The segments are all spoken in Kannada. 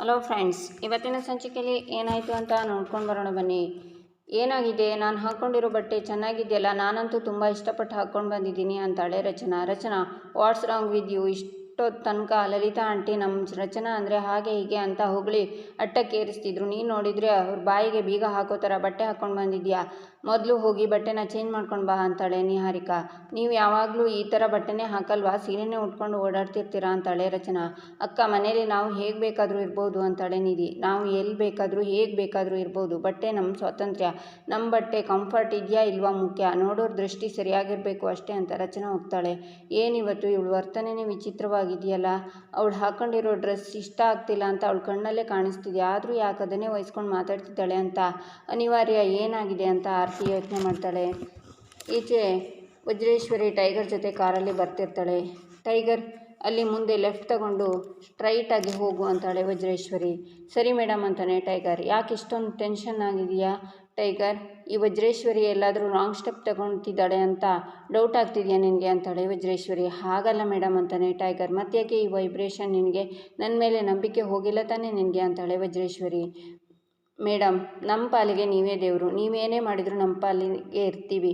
ಹಲೋ ಫ್ರೆಂಡ್ಸ್ ಇವತ್ತಿನ ಸಂಚಿಕೆಯಲ್ಲಿ ಏನಾಯಿತು ಅಂತ ನೋಡ್ಕೊಂಡು ಬರೋಣ ಬನ್ನಿ. ಏನಾಗಿದೆ? ನಾನು ಹಾಕ್ಕೊಂಡಿರೋ ಬಟ್ಟೆ ಚೆನ್ನಾಗಿದೆಯಲ್ಲ? ನಾನಂತೂ ತುಂಬ ಇಷ್ಟಪಟ್ಟು ಹಾಕ್ಕೊಂಡು ಬಂದಿದ್ದೀನಿ ಅಂತಾಳೆ Rachana. Rachana what's wrong with you ಇಷ್ಟೊತ್ತು ತನಕ ಲಲಿತಾ ಆಂಟಿ ನಮ್ಮ ರಚನಾ ಅಂದರೆ ಹಾಗೆ ಹೀಗೆ ಅಂತ ಹೊಗಳಿ ಅಟ್ಟಕ್ಕೇರಿಸ್ತಿದ್ರು. ನೀನು ನೋಡಿದರೆ ಅವ್ರ ಬಾಯಿಗೆ ಬೀಗ ಹಾಕೋ ಥರ ಬಟ್ಟೆ ಹಾಕ್ಕೊಂಡು ಬಂದಿದ್ಯಾ? ಮೊದಲು ಹೋಗಿ ಬಟ್ಟೆನ ಚೇಂಜ್ ಮಾಡ್ಕೊಂಡು ಬಾ ಅಂತಾಳೆ ನಿಹಾರಿಕಾ. ನೀವು ಯಾವಾಗಲೂ ಈ ಥರ ಬಟ್ಟೆನೇ ಹಾಕಲ್ವಾ? ಸೀರೆನೇ ಉಟ್ಕೊಂಡು ಓಡಾಡ್ತಿರ್ತೀರಾ ಅಂತಾಳೆ ರಚನಾ. ಅಕ್ಕ ಮನೇಲಿ ನಾವು ಹೇಗೆ ಬೇಕಾದರೂ ಇರ್ಬೋದು ಅಂತಾಳೆ ನಿಧಿ. ನಾವು ಎಲ್ಲಿ ಬೇಕಾದರೂ, ಹೇಗೆ ಬೇಕಾದರೂ ಇರ್ಬೋದು. ಬಟ್ಟೆ ನಮ್ಮ ಸ್ವಾತಂತ್ರ್ಯ. ನಮ್ಮ ಬಟ್ಟೆ ಕಂಫರ್ಟ್ ಇದೆಯಾ ಇಲ್ವಾ ಮುಖ್ಯ? ನೋಡೋರ ದೃಷ್ಟಿ ಸರಿಯಾಗಿರಬೇಕು ಅಷ್ಟೇ ಅಂತ ರಚನಾ ಹೋಗ್ತಾಳೆ ಏನಿವತ್ತು ಇವಳು ವರ್ತನೆನೇ ವಿಚಿತ್ರವಾಗಿದೆಯಲ್ಲ ಅವಳು ಹಾಕೊಂಡಿರೋ ಡ್ರೆಸ್ ಇಷ್ಟ ಆಗ್ತಿಲ್ಲ ಅಂತ ಅವಳ ಕಣ್ಣಲ್ಲೇ ಕಾಣಿಸ್ತಿದೆ ಆದರೂ ಯಾಕೆ ಅದನ್ನೇ ವಹಿಸ್ಕೊಂಡು ಮಾತಾಡ್ತಿದ್ದಾಳೆ ಅಂತ? ಅನಿವಾರ್ಯ ಏನಾಗಿದೆ ಅಂತ ಆರತಿ ಯೋಚನೆ ಮಾಡ್ತಾಳೆ. ಈಚೆ ವಜ್ರೇಶ್ವರಿ ಟೈಗರ್ ಜೊತೆ ಕಾರಲ್ಲಿ ಬರ್ತಿರ್ತಾಳೆ. ಟೈಗರ್ ಅಲ್ಲಿ ಮುಂದೆ ಲೆಫ್ಟ್ ತಗೊಂಡು ಸ್ಟ್ರೈಟಾಗಿ ಹೋಗು ಅಂತಾಳೆ ವಜ್ರೇಶ್ವರಿ. ಸರಿ ಮೇಡಮ್ ಅಂತಾನೆ ಟೈಗರ್ ಯಾಕೆ ಇಷ್ಟೊಂದು ಟೆನ್ಷನ್ ಆಗಿದೆಯಾ ಟೈಗರ್ ಈ ವಜ್ರೇಶ್ವರಿ ಎಲ್ಲಾದರೂ ರಾಂಗ್ ಸ್ಟೆಪ್ ತಗೊಳ್ತಿದ್ದಾಳೆ ಅಂತ ಡೌಟ್ ಆಗ್ತಿದೆಯಾ ನಿನಗೆ ಅಂತಾಳೆ ವಜ್ರೇಶ್ವರಿ. ಹಾಗಲ್ಲ ಮೇಡಮ್ ಅಂತಾನೆ ಟೈಗರ್ ಮತ್ತ್ಯಾಕೆ ಈ ವೈಬ್ರೇಷನ್ ನಿನಗೆ? ನನ್ನ ಮೇಲೆ ನಂಬಿಕೆ ಹೋಗಿಲ್ಲ ತಾನೇ ನಿನಗೆ ಅಂತಾಳೆ ವಜ್ರೇಶ್ವರಿ. ಮೇಡಮ್ ನಮ್ಮ ಪಾಲಿಗೆ ನೀವೇ ದೇವರು. ನೀವೇನೇ ಮಾಡಿದರೂ ನಮ್ಮ ಪಾಲಿಗೆ ಇರ್ತೀವಿ.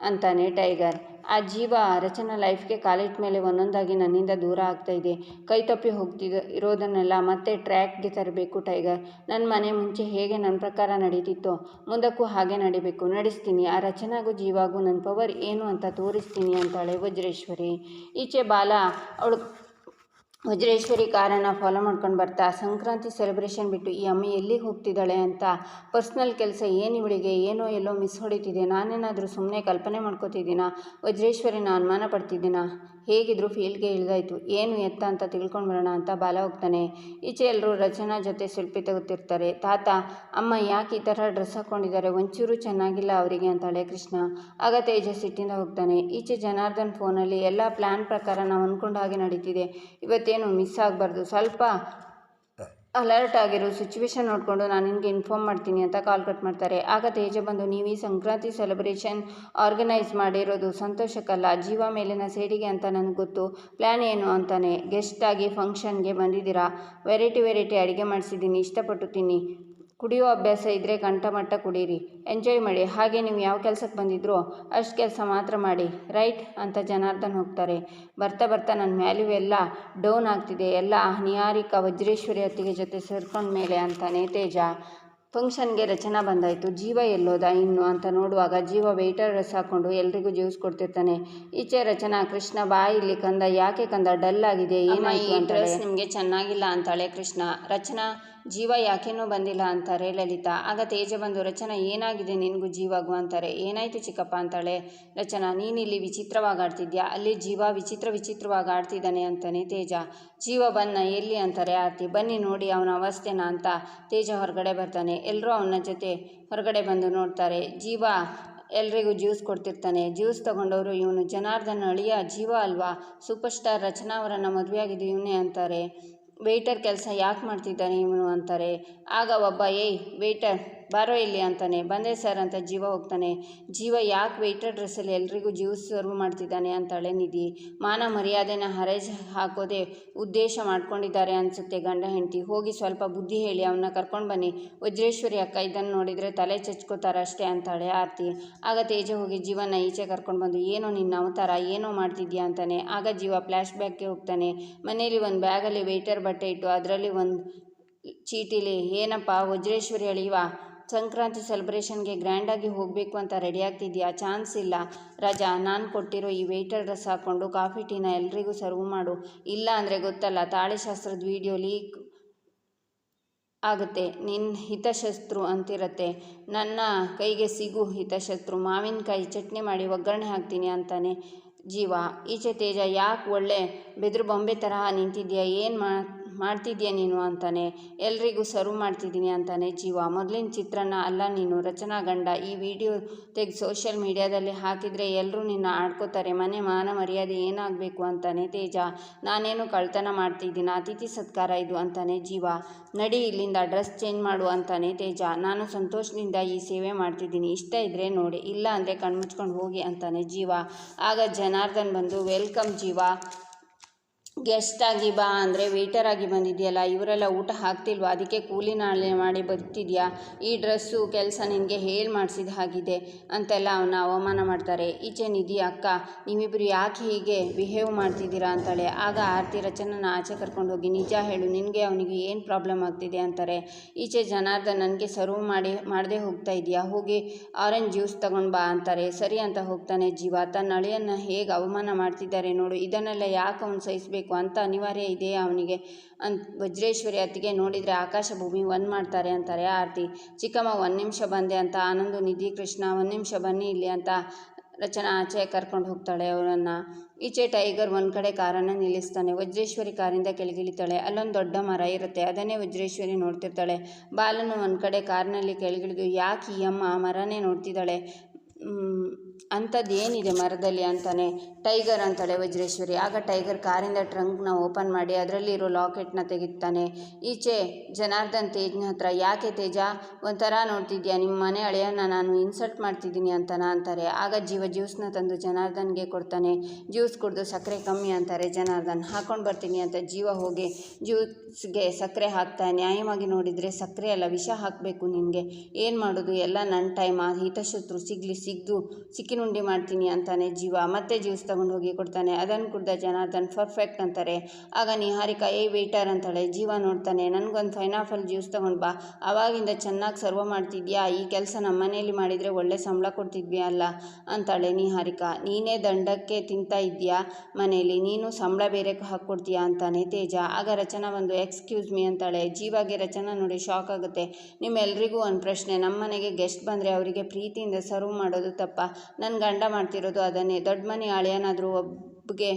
ಅಂತಾನೆ ಟೈಗರ್. ಆ ಜೀವ ರಚನಾ ಲೈಫ್ಗೆ ಕಾಲಿಟ್ಟ ಮೇಲೆ ಒಂದೊಂದಾಗಿ ನನ್ನಿಂದ ದೂರ ಆಗ್ತಾ ಇದೆ. ಕೈ ತಪ್ಪಿ ಹೋಗ್ತಿದ್ದ ಇರೋದನ್ನೆಲ್ಲ ಮತ್ತೆ ಟ್ರ್ಯಾಕ್ಗೆ ತರಬೇಕು ಟೈಗರ್. ನನ್ನ ಮನೆ ಮುಂಚೆ ಹೇಗೆ ನನ್ನ ಪ್ರಕಾರ ನಡೀತಿತ್ತೋ, ಮುಂದಕ್ಕೂ ಹಾಗೆ ನಡಿಬೇಕು. ನಡೆಸ್ತೀನಿ. ಆ ರಚನಾಗೂ ಜೀವಾಗೂ ನನ್ನ ಪವರ್ ಏನು ಅಂತ ತೋರಿಸ್ತೀನಿ ಅಂತಾಳೆ ವಜ್ರೇಶ್ವರಿ. ಈಚೆ ಬಾಲ ಅವಳು ವಜ್ರೇಶ್ವರಿ ಕಾರನ್ನ ಫಾಲೋ ಮಾಡ್ಕೊಂಡು ಬರ್ತಾ, ಸಂಕ್ರಾಂತಿ ಸೆಲೆಬ್ರೇಷನ್ ಬಿಟ್ಟು ಈ ಅಮ್ಮ ಎಲ್ಲಿಗೆ ಹೋಗ್ತಿದ್ದಾಳೆ ಅಂತ ಪರ್ಸ್ನಲ್ ಕೆಲಸ ಏನು ಇವಳಿಗೆ, ಏನೋ ಎಲ್ಲೋ ಮಿಸ್ ಹೊಡಿತಿದೆ, ನಾನೇನಾದರೂ ಸುಮ್ಮನೆ ಕಲ್ಪನೆ ಮಾಡ್ಕೋತಿದ್ದೀನಾ, ವಜ್ರೇಶ್ವರಿನ ಅನುಮಾನ ಪಡ್ತಿದ್ದೀನಾ, ಹೇಗಿದ್ರು ಫೀಲ್ಡ್ಗೆ ಇಳಿದಾಯ್ತು, ಏನು ಎತ್ತ ಅಂತ ತಿಳ್ಕೊಂಡು ಬರೋಣ ಅಂತ ಬಾಲ ಹೋಗ್ತಾನೆ. ಈಚೆ ಎಲ್ಲರೂ ರಚನಾ ಜೊತೆ ಸೆಲ್ಫಿ ತೆಗುತ್ತಿರ್ತಾರೆ ತಾತ, ಅಮ್ಮ, ಯಾಕೆ ಈ ಥರ ಡ್ರೆಸ್ ಹಾಕ್ಕೊಂಡಿದ್ದಾರೆ ಒಂಚೂರು ಚೆನ್ನಾಗಿಲ್ಲ ಅವರಿಗೆ, ಅಂತಾಳೆ ಕೃಷ್ಣ. ಆಗ ತೇಜ ಸಿಟ್ಟಿಂದ ಹೋಗ್ತಾನೆ. ಈಚೆ ಜನಾರ್ದನ್ ಫೋನಲ್ಲಿ ಎಲ್ಲ ಪ್ಲ್ಯಾನ್ ಪ್ರಕಾರ ನಾವು ಅಂದ್ಕೊಂಡು ಹಾಗೆ ನಡೀತಿದೆ. ಇವತ್ತೇನು ಮಿಸ್ ಆಗಬಾರ್ದು. ಸ್ವಲ್ಪ ಅಲರ್ಟ್ ಆಗಿರೋ ಸಿಚುವೇಶನ್ ನೋಡಿಕೊಂಡು ನಾನು ನಿಮಗೆ ಇನ್ಫಾರ್ಮ್ ಮಾಡ್ತೀನಿ ಅಂತ ಕಾಲ್ ಕಟ್ ಮಾಡ್ತಾರೆ. ಆಗ ತೇಜ ಬಂದು, ನೀವು ಈ ಸಂಕ್ರಾಂತಿ ಸೆಲೆಬ್ರೇಷನ್ ಆರ್ಗನೈಸ್ ಮಾಡಿರೋದು ಸಂತೋಷಕ್ಕಲ್ಲ, ಜೀವ ಮೇಲಿನ ಸೇಡಿಗೆ ಅಂತ ನನಗೆ ಗೊತ್ತು. ಪ್ಲ್ಯಾನ್ ಏನು ಅಂತಾನೆ. ಗೆಸ್ಟಾಗಿ ಫಂಕ್ಷನ್ಗೆ ಬಂದಿದ್ದೀರಾ? ವೆರೈಟಿ ವೆರೈಟಿ ಅಡುಗೆ ಮಾಡಿಸಿದ್ದೀನಿ, ಇಷ್ಟಪಟ್ಟು ತಿನ್ನಿ. ಕುಡಿಯೋ ಅಭ್ಯಾಸ ಇದ್ದರೆ ಮಟ್ಟ ಕುಡೀರಿ. ಎಂಜಾಯ್ ಮಾಡಿ. ಹಾಗೆ ನೀವು ಯಾವ ಕೆಲಸಕ್ಕೆ ಬಂದಿದ್ರೋ ಅಷ್ಟು ಕೆಲಸ ಮಾತ್ರ ಮಾಡಿ. ರೈಟ್? ಅಂತ ಜನಾರ್ದನ್ ಹೋಗ್ತಾರೆ. ಬರ್ತಾ ಬರ್ತಾ ನನ್ನ ವ್ಯಾಲ್ಯೂ ಎಲ್ಲ ಡೌನ್ ಆಗ್ತಿದೆ. ಎಲ್ಲ ನಿಹಾರಿಕಾ ವಜ್ರೇಶ್ವರಿ ಹತ್ತಿಗೆ ಜೊತೆ ಸೇರ್ಕೊಂಡ ಮೇಲೆ ಅಂತಾನೆ ತೇಜ ಫಂಕ್ಷನ್ಗೆ ರಚನಾ ಬಂದಾಯಿತು. ಜೀವ ಎಲ್ಲೋದ? ಇನ್ನು ಅಂತ ನೋಡುವಾಗ ಜೀವ ವೆಯ್ಟರ್ ಡ್ರೆಸ್ ಹಾಕ್ಕೊಂಡು ಎಲ್ರಿಗೂ ಜ್ಯೂಸ್ ಕೊಡ್ತಿರ್ತಾನೆ. ಈಚೆ ರಚನಾ ಕೃಷ್ಣ ಬಾಯಿ ಇಲ್ಲಿ ಕಂದ ಯಾಕೆ ಕಂದ? ಡಲ್ ಆಗಿದೆ ಏನಾಯ್ತು ಈ ಡ್ರೆಸ್ ನಿಮಗೆ ಚೆನ್ನಾಗಿಲ್ಲ ಅಂತಾಳೆ ಕೃಷ್ಣ. ರಚನಾ ಜೀವ ಯಾಕೇನೂ ಬಂದಿಲ್ಲ ಅಂತಾರೆ ಲಲಿತಾ. ಆಗ ತೇಜ ಬಂದು ರಚನಾ ಏನಾಗಿದೆ ನಿನಗೂ ಜೀವಾಗು ಅಂತಾರೆ. ಏನಾಯಿತು ಚಿಕ್ಕಪ್ಪ ಅಂತಾಳೆ. ರಚನಾ ನೀನಿಲ್ಲಿ ವಿಚಿತ್ರವಾಗಿ ಆಡ್ತಿದ್ಯಾ? ಅಲ್ಲಿ ಜೀವ ವಿಚಿತ್ರ ವಿಚಿತ್ರವಾಗಿ ಆಡ್ತಿದ್ದಾನೆ ಅಂತಾನೆ ತೇಜ. ಜೀವ ಬನ್ನ ಎಲ್ಲಿ ಅಂತಾರೆ ಆರ್ತಿ? ಬನ್ನಿ ನೋಡಿ ಅವನ ಅವಸ್ಥೆನ ಅಂತ ತೇಜ ಹೊರಗಡೆ ಬರ್ತಾನೆ. ಎಲ್ಲರೂ ಅವನ ಜೊತೆ ಹೊರಗಡೆ ಬಂದು ನೋಡ್ತಾರೆ. ಜೀವ ಎಲ್ರಿಗೂ ಜ್ಯೂಸ್ ಕೊಡ್ತಿರ್ತಾನೆ. ಜ್ಯೂಸ್ ತೊಗೊಂಡವರು ಇವನು ಜನಾರ್ದನ್ ಅಳಿಯ ಜೀವ ಅಲ್ವಾ? ಸೂಪರ್ ಸ್ಟಾರ್ ರಚನಾ ಅವರನ್ನು ಮದುವೆಯಾಗಿದ್ದು ಇವನೇ ಅಂತಾರೆ. ವೆಯ್ಟರ್ ಕೆಲಸ ಯಾಕೆ ಮಾಡ್ತಿದ್ದಾನೆ ಇವನು ಅಂತಾರೆ. ಆಗ ಒಬ್ಬ, ಏಯ್ ವೆಯ್ಟರ್ ಬಾರೋ ಇಲ್ಲಿ ಅಂತಾನೆ, ಬಂದೆ ಸರ್ ಅಂತ ಜೀವ ಹೋಗ್ತಾನೆ. ಜೀವ ಯಾಕೆ ವೆಯ್ಟರ್ ಡ್ರೆಸ್ಸಲ್ಲಿ ಎಲ್ರಿಗೂ ಜ್ಯೂಸ್ ಸರ್ವ್ ಮಾಡ್ತಿದ್ದಾನೆ ಅಂತಾಳೆ ನಿಧಿ. ಮಾನ ಮರ್ಯಾದೆನ ಹರೈಜ್ ಹಾಕೋದೆ ಉದ್ದೇಶ ಮಾಡ್ಕೊಂಡಿದ್ದಾರೆ ಅನಿಸುತ್ತೆ ಗಂಡ ಹೆಂಡತಿ. ಹೋಗಿ ಸ್ವಲ್ಪ ಬುದ್ಧಿ ಹೇಳಿ ಅವನ್ನ ಕರ್ಕೊಂಡು ಬನ್ನಿ. ವಜ್ರೇಶ್ವರಿ ಅಕ್ಕ ಇದನ್ನು ನೋಡಿದರೆ ತಲೆ ಚಚ್ಕೋತಾರೆ ಅಷ್ಟೇ ಅಂತಾಳೆ ಆರ್ತಿ. ಆಗ ತೇಜ ಹೋಗಿ ಜೀವನ ಈಚೆ ಕರ್ಕೊಂಡು ಬಂದು, ಏನೋ ನಿನ್ನ ಅವತಾರ, ಏನೋ ಮಾಡ್ತಿದ್ಯಾ? ಅಂತಾನೆ. ಆಗ ಜೀವ ಫ್ಲ್ಯಾಶ್ ಬ್ಯಾಕ್ಗೆ ಹೋಗ್ತಾನೆ. ಮನೇಲಿ ಒಂದು ಬ್ಯಾಗಲ್ಲಿ ವೆಯ್ಟರ್ ಬಟ್ಟೆ ಇಟ್ಟು, ಅದರಲ್ಲಿ ಒಂದು ಚೀಟಿಲಿ, ಏನಪ್ಪ ವಜ್ರೇಶ್ವರಿ ಅಳಿವ? ಸಂಕ್ರಾಂತಿ ಸೆಲೆಬ್ರೇಷನ್ಗೆ ಗ್ರ್ಯಾಂಡಾಗಿ ಹೋಗಬೇಕು ಅಂತ ರೆಡಿ ಆಗ್ತಿದ್ಯಾ? ಚಾನ್ಸ್ ಇಲ್ಲ. ರಜಾ, ನಾನು ಕೊಟ್ಟಿರೋ ಈ ವೆಯ್ಟರ್ ಡ್ರೆಸ್ ಹಾಕ್ಕೊಂಡು ಕಾಫಿ ಟೀನ ಎಲ್ರಿಗೂ ಸರ್ವ್ ಮಾಡು. ಇಲ್ಲ ಅಂದರೆ ಗೊತ್ತಲ್ಲ, ತಾಳಿಶಾಸ್ತ್ರದ ವೀಡಿಯೋ ಲೀಕ್ ಆಗುತ್ತೆ. ನಿನ್ನ ಹಿತಶತ್ರು ಅಂತಿರತ್ತೆ. ನನ್ನ ಕೈಗೆ ಸಿಗು ಹಿತಶತ್ರು. ಮಾವಿನಕಾಯಿ ಚಟ್ನಿ ಮಾಡಿ ಒಗ್ಗರಣೆ ಹಾಕ್ತೀನಿ ಅಂತಾನೆ ಜೀವ. ಈಚೆ ತೇಜ, ಯಾಕೆ ಒಳ್ಳೆ ಬೆದರು ಬೊಂಬೆ ತರಹ ನಿಂತಿದ್ಯಾ? ಏನು ಮಾ ಮಾಡ್ತಿದ್ಯಾ ನೀನು ಅಂತಾನೆ, ಎಲ್ರಿಗೂ ಸರ್ವ್ ಮಾಡ್ತಿದ್ದೀನಿ ಅಂತಾನೆ ಜೀವ. ಮೊದಲಿನ ಚಿತ್ರನ ಅಲ್ಲ ನೀನು, ರಚನಾ ಗಂಡ. ಈ ವಿಡಿಯೋ ತೆಗೆದು ಸೋಷಿಯಲ್ ಮೀಡಿಯಾದಲ್ಲಿ ಹಾಕಿದರೆ ಎಲ್ಲರೂ ನಿನ್ನ ಆಡ್ಕೋತಾರೆ. ಮನೆ ಮಾನ ಮರ್ಯಾದೆ ಏನಾಗಬೇಕು ಅಂತಾನೆ ತೇಜ. ನಾನೇನು ಕಳ್ತನ ಮಾಡ್ತಿದ್ದೀನಿ? ಅತಿಥಿ ಸತ್ಕಾರ ಇದು ಅಂತಾನೆ ಜೀವ. ನಡಿ ಇಲ್ಲಿಂದ, ಡ್ರೆಸ್ ಚೇಂಜ್ ಮಾಡು ಅಂತಾನೆ ತೇಜ. ನಾನು ಸಂತೋಷದಿಂದ ಈ ಸೇವೆ ಮಾಡ್ತಿದ್ದೀನಿ. ಇಷ್ಟ ಇದ್ದರೆ ನೋಡಿ, ಇಲ್ಲ ಅಂದರೆ ಕಣ್ಮುಚ್ಕೊಂಡು ಹೋಗಿ ಅಂತಾನೆ ಜೀವ. ಆಗ ಜನಾರ್ದನ್ ಬಂದು, ವೆಲ್ಕಮ್ ಜೀವ. ಗೆಸ್ಟಾಗಿ ಬಾ ಅಂದರೆ ವೇಟರಾಗಿ ಬಂದಿದೆಯಲ್ಲ, ಇವರೆಲ್ಲ ಊಟ ಹಾಕ್ತಿಲ್ವಾ? ಅದಕ್ಕೆ ಕೂಲಿ ನಾಳೆ ಮಾಡಿ ಬರ್ತಿದ್ಯಾ? ಈ ಡ್ರೆಸ್ಸು ಕೆಲಸ ನಿನಗೆ ಹೇಳಿ ಮಾಡಿಸಿದ ಹಾಗಿದೆ ಅಂತೆಲ್ಲ ಅವನ ಅವಮಾನ ಮಾಡ್ತಾರೆ. ಈಚೆ ನಿಧಿ ಅಕ್ಕ ನೀವಿಬ್ಬರು ಯಾಕೆ ಹೀಗೆ ಬಿಹೇವ್ ಮಾಡ್ತಿದ್ದೀರಾ ಅಂತಾಳೆ. ಆಗ ಆರತಿ ರಚನನ ಆಚೆ ಕರ್ಕೊಂಡು ಹೋಗಿ, ನಿಜ ಹೇಳು, ನಿನಗೆ ಅವನಿಗೆ ಏನು ಪ್ರಾಬ್ಲಮ್ ಆಗ್ತಿದೆ ಅಂತಾರೆ. ಈಚೆ ಜನಾರ್ದನ್ ನನಗೆ ಸರ್ವ್ ಮಾಡಿ, ಮಾಡದೆ ಹೋಗ್ತಾ ಇದೆಯಾ? ಹೋಗಿ ಆರೆಂಜ್ ಜ್ಯೂಸ್ ತಗೊಂಡು ಬಾ ಅಂತಾರೆ. ಸರಿ ಅಂತ ಹೋಗ್ತಾನೆ ಜೀವ. ತನ್ನ ಅಳಿಯನ್ನು ಹೇಗೆ ಅವಮಾನ ಮಾಡ್ತಿದ್ದಾರೆ ನೋಡು. ಇದನ್ನೆಲ್ಲ ಯಾಕೆ ಅವನು ಸಹಿಸಬೇಕು ಅಂತ ಅನಿವಾರ್ಯ ಇದೆ ಅವನಿಗೆ. ಅಂತ ವಜ್ರೇಶ್ವರಿ ಅತ್ತಿಗೆ ನೋಡಿದರೆ ಆಕಾಶ ಭೂಮಿ ಒಂದು ಮಾಡ್ತಾರೆ ಅಂತಾರೆ. ಆರತಿ, ಚಿಕ್ಕಮ್ಮ ಒಂದು ನಿಮಿಷ ಬಂದೆ ಅಂತ, ಆನಂದು, ನಿಧಿ, ಕೃಷ್ಣ ಒಂದು ನಿಮಿಷ ಬನ್ನಿ ಇಲ್ಲಿ ಅಂತ ರಚನಾ ಆಚೆ ಕರ್ಕೊಂಡು ಹೋಗ್ತಾಳೆ ಅವರನ್ನು. ಈಚೆ ಟೈಗರ್ ಒಂದು ಕಡೆ ಕಾರನ್ನು ನಿಲ್ಲಿಸ್ತಾನೆ. ವಜ್ರೇಶ್ವರಿ ಕಾರಿಂದ ಕೆಳಗಿಳಿತಾಳೆ. ಅಲ್ಲೊಂದು ದೊಡ್ಡ ಮರ ಇರುತ್ತೆ. ಅದನ್ನೇ ವಜ್ರೇಶ್ವರಿ ನೋಡ್ತಿರ್ತಾಳೆ. ಬಾಲನು ಒಂದು ಕಡೆ ಕಾರ್ನಲ್ಲಿ ಕೆಳಗಿಳಿದು, ಯಾಕೆ ಈ ಅಮ್ಮ ಮರನೇ ನೋಡ್ತಿದ್ದಾಳೆ? ಅಂಥದ್ದು ಏನಿದೆ ಮರದಲ್ಲಿ ಅಂತಾನೆ? ಟೈಗರ್ ಅಂತಾಳೆ ವಜ್ರೇಶ್ವರಿ. ಆಗ ಟೈಗರ್ ಕಾರಿಂದ ಟ್ರಂಕ್ನ ಓಪನ್ ಮಾಡಿ ಅದರಲ್ಲಿರೋ ಲಾಕೆಟ್ನ ತೆಗಿತಾನೆ. ಈಚೆ, ಜನಾರ್ದನ್ ತೇಜ್ನ ಹತ್ರ, ಯಾಕೆ ತೇಜ, ಒಂಥರ ನೋಡ್ತಿದ್ಯಾ? ನಿಮ್ಮ ಮನೆ ಹಳೆಯನ್ನ ನಾನು ಇನ್ಸಲ್ಟ್ ಮಾಡ್ತಿದ್ದೀನಿ ಅಂತನ? ಅಂತಾರೆ. ಆಗ ಜೀವ ಜ್ಯೂಸ್ನ ತಂದು ಜನಾರ್ದನ್ಗೆ ಕೊಡ್ತಾನೆ. ಜ್ಯೂಸ್ ಕುಡಿದು ಸಕ್ಕರೆ ಕಮ್ಮಿ ಅಂತಾರೆ ಜನಾರ್ದನ್. ಹಾಕೊಂಡು ಬರ್ತೀನಿ ಅಂತ ಜೀವ ಹೋಗಿ ಜ್ಯೂಸ್ಗೆ ಸಕ್ಕರೆ ಹಾಕ್ತಾ, ನ್ಯಾಯವಾಗಿ ನೋಡಿದರೆ ಸಕ್ಕರೆ ಅಲ್ಲ, ವಿಷ ಹಾಕಬೇಕು ನಿನಗೆ. ಏನು ಮಾಡೋದು? ಎಲ್ಲ ನನ್ನ ಟೈಮ್? ಆ ಹಿತಶತ್ರು ಸಿಗಲಿ, ಸಿಗ್ದು ಸಿಕ್ಕಿನುಂಡಿ ಮಾಡ್ತೀನಿ ಅಂತಾನೆ ಜೀವ ಮತ್ತೆ ಜ್ಯೂಸ್ ತಗೊಂಡು ಹೋಗಿ ಕೊಡ್ತಾನೆ. ಅದನ್ನು ಕುಡ್ದ ಜನಾರ್ದನ್ ಪರ್ಫೆಕ್ಟ್ ಅಂತಾರೆ. ಆಗ ನಿಹಾರಿಕಾ ಏ ವೇಟರ್ ಅಂತಾಳೆ. ಜೀವ ನೋಡ್ತಾನೆ, ನನಗೊಂದು ಫೈನಾಫಲ್ ಜ್ಯೂಸ್ ತಗೊಂಡು ಬಾ. ಆವಾಗಿಂದ ಚೆನ್ನಾಗಿ ಸರ್ವ್ ಮಾಡ್ತಿದ್ಯಾ? ಈ ಕೆಲಸ ನಮ್ಮ ಮನೇಲಿ ಮಾಡಿದರೆ ಒಳ್ಳೆ ಸಂಬಳ ಕೊಡ್ತಿದ್ವಿ ಅಲ್ಲ? ಅಂತಾಳೆ ನಿಹಾರಿಕಾ. ನೀನೇ ದಂಡಕ್ಕೆ ತಿಂತಾ ಇದೆಯಾ ಮನೇಲಿ? ನೀನು ಸಂಬಳ ಬೇರೆ ಹಾಕ್ಕೊಡ್ತೀಯಾ? ಅಂತಾನೆ ತೇಜ. ಆಗ ರಚನಾ ಒಂದು ಎಕ್ಸ್ಕ್ಯೂಸ್ ಮೀ ಅಂತಾಳೆ. ಜೀವಾಗೆ ರಚನಾ ನೋಡಿ ಶಾಕ್ ಆಗುತ್ತೆ. ನಿಮ್ಮೆಲ್ಲರಿಗೂ ಒಂದು ಪ್ರಶ್ನೆ. ನಮ್ಮ ಮನೆಗೆ ಗೆಸ್ಟ್ ಬಂದರೆ ಅವರಿಗೆ ಪ್ರೀತಿಯಿಂದ ಸರ್ವ್ ಮಾಡೋದು ತಪ್ಪ? ಗಂಡ ಮಾಡ್ತಿರೋದು ಅದನ್ನೇ. ದೊಡ್ಡ ಮನೆ ಅಳಿಯನಾದರೂ ಒಬ್ಬಗೆ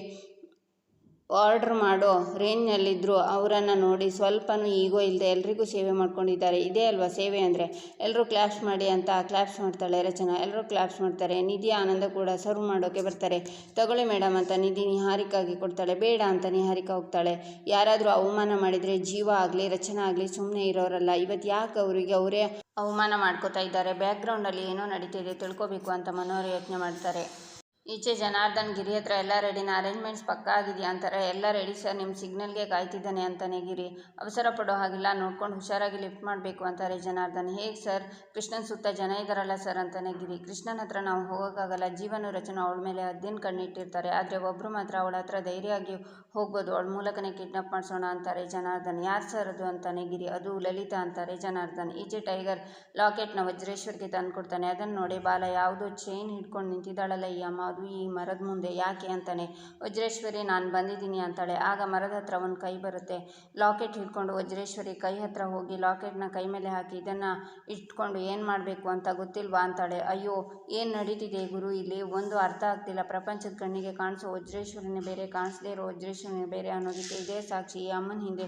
ಆರ್ಡ್ರ್ ಮಾಡೋ ರೇಂಜ್ನಲ್ಲಿದ್ದರೂ ಅವರನ್ನು ನೋಡಿ ಸ್ವಲ್ಪನೂ ಈಗೋ ಇಲ್ಲದೆ ಎಲ್ರಿಗೂ ಸೇವೆ ಮಾಡ್ಕೊಂಡಿದ್ದಾರೆ. ಇದೇ ಅಲ್ವಾ ಸೇವೆ ಅಂದರೆ? ಎಲ್ಲರೂ ಕ್ಲಾಪ್ಸ್ ಮಾಡಿ ಅಂತ ಕ್ಲಾಪ್ಸ್ ಮಾಡ್ತಾಳೆ ರಚನಾ. ಎಲ್ಲರೂ ಕ್ಲಾಪ್ಸ್ ಮಾಡ್ತಾರೆ. ನಿಧಿ ಆನಂದ ಕೂಡ ಸರ್ವ್ ಮಾಡೋಕ್ಕೆ ಬರ್ತಾರೆ. ತಗೊಳ್ಳಿ ಮೇಡಮ್ ಅಂತ ನಿಧಿ ನಿಹಾರಿಕಾಗಿ ಕೊಡ್ತಾಳೆ. ಬೇಡ ಅಂತ ನಿಹಾರಿಕಾ ಹೋಗ್ತಾಳೆ. ಯಾರಾದರೂ ಅವಮಾನ ಮಾಡಿದರೆ ಜೀವ ಆಗಲಿ, ರಚನಾ ಆಗಲಿ ಸುಮ್ಮನೆ ಇರೋರಲ್ಲ. ಇವತ್ತು ಯಾಕೆ ಅವರಿಗೆ ಅವರೇ ಅವಮಾನ ಮಾಡ್ಕೋತಾ ಇದ್ದಾರೆ? ಬ್ಯಾಕ್ಗ್ರೌಂಡಲ್ಲಿ ಏನೋ ನಡೀತಿದೆ ತಿಳ್ಕೊಬೇಕು ಅಂತ ಮನೋರ ಯೋಚನೆ ಮಾಡ್ತಾರೆ. ಈಚೆ ಜನಾರ್ದನ್ ಗಿರಿ ಹತ್ರ ಎಲ್ಲ ರೆಡಿನ ಅರೇಂಜ್ಮೆಂಟ್ಸ್ ಪಕ್ಕಾ ಆಗಿದೆಯಾ ಅಂತಾರೆ. ಎಲ್ಲ ರೆಡಿ ಸರ್ ನಿಮ್ಮ ಸಿಗ್ನಲ್ಗೆ ಕಾಯ್ತಿದ್ದಾನೆ ಅಂತಾನೆ ಗಿರಿ. ಅವಸರ ಪಡೋ ಹಾಗಿಲ್ಲ, ನೋಡ್ಕೊಂಡು ಹುಷಾರಾಗಿ ಲಿಫ್ಟ್ ಮಾಡಬೇಕು ಅಂತಾರೆ ಜನಾರ್ದನ್. ಹೇಗೆ ಸರ್ ಕೃಷ್ಣನ್ ಸುತ್ತ ಜನ ಇದ್ದಾರಲ್ಲ ಸರ್ ಅಂತಾನೆ ಗಿರಿ. ಕೃಷ್ಣನ ಹತ್ರ ನಾವು ಹೋಗೋಕ್ಕಾಗಲ್ಲ, ಜೀವನ ರಚನೆ ಅವಳ ಮೇಲೆ ಹದ್ದಿನ ಕಣ್ಣಿಟ್ಟಿರ್ತಾರೆ. ಆದರೆ ಒಬ್ಬರು ಮಾತ್ರ ಅವಳ ಹತ್ರ ಧೈರ್ಯವಾಗಿ ಹೋಗ್ಬೋದು, ಅವಳ ಮೂಲಕನೇ ಕಿಡ್ನಾಪ್ ಮಾಡಿಸೋಣ ಅಂತಾರೆ ಜನಾರ್ದನ್. ಯಾರು ಸರ್ ಅದು ಅಂತಾನೆ ಗಿರಿ? ಅದು ಲಲಿತಾ ಅಂತಾರೆ ಜನಾರ್ದನ್. ಈಚೆ ಟೈಗರ್ ಲಾಕೆಟ್ನ ವಜ್ರೇಶ್ವರ್ಗೆ ತಂದು ಕೊಡ್ತಾನೆ ಅದನ್ನು ನೋಡಿ ಬಾಲ ಯಾವುದೋ ಚೈನ್ ಹಿಡ್ಕೊಂಡು ನಿಂತಿದ್ದಾಳಲ್ಲ ಈ ಅಮ್ಮ. ಅದು ಈ ಮರದ ಮುಂದೆ ಯಾಕೆ ಅಂತಾನೆ. ವಜ್ರೇಶ್ವರಿ, ನಾನು ಬಂದಿದ್ದೀನಿ ಅಂತಾಳೆ. ಆಗ ಮರದ ಹತ್ರ ಒಂದು ಕೈ ಬರುತ್ತೆ. ಲಾಕೆಟ್ ಹಿಡ್ಕೊಂಡು ವಜ್ರೇಶ್ವರಿ ಕೈ ಹತ್ರ ಹೋಗಿ ಲಾಕೆಟ್ನ ಕೈ ಮೇಲೆ ಹಾಕಿ, ಇದನ್ನು ಇಟ್ಕೊಂಡು ಏನು ಮಾಡಬೇಕು ಅಂತ ಗೊತ್ತಿಲ್ವಾ ಅಂತಾಳೆ. ಅಯ್ಯೋ, ಏನು ನಡೀತಿದೆ ಗುರು? ಇಲ್ಲಿ ಒಂದು ಅರ್ಥ ಆಗ್ತಿಲ್ಲ. ಪ್ರಪಂಚದ ಕಣ್ಣಿಗೆ ಕಾಣಿಸೋ ವಜ್ರೇಶ್ವರಿನೇ ಬೇರೆ, ಕಾಣಿಸದೇ ಇರೋ ವಜ್ರೇಶ್ವರಿನೇ ಬೇರೆ ಅನ್ನೋದಕ್ಕೆ ಇದೇ ಸಾಕ್ಷಿ ಈ ಅಮ್ಮನ ಹಿಂದೆ.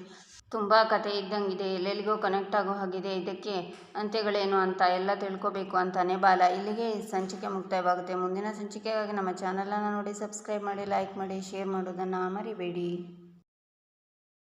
ತುಂಬ ಕತೆ ಇದ್ದಂಗಿದೆ. ಎಲ್ಲೆಲ್ಲಿಗೋ ಕನೆಕ್ಟ್ ಆಗೋ ಹಾಗಿದೆ. ಇದಕ್ಕೆ ಅಂತ್ಯಗಳೇನು ಅಂತ ಎಲ್ಲ ತಿಳ್ಕೋಬೇಕು ಅಂತಾನೆ ಬಾಲ. ಇಲ್ಲಿಗೆ ಸಂಚಿಕೆ ಮುಕ್ತಾಯವಾಗುತ್ತೆ. ಮುಂದಿನ ಸಂಚಿಕೆಗಾಗಿ ನಮ್ಮ ಚಾನಲನ್ನು ನೋಡಿ ಸಬ್ಸ್ಕ್ರೈಬ್ ಮಾಡಿ ಲೈಕ್ ಮಾಡಿ ಶೇರ್ ಮಾಡೋದನ್ನು ಮರಿಬೇಡಿ.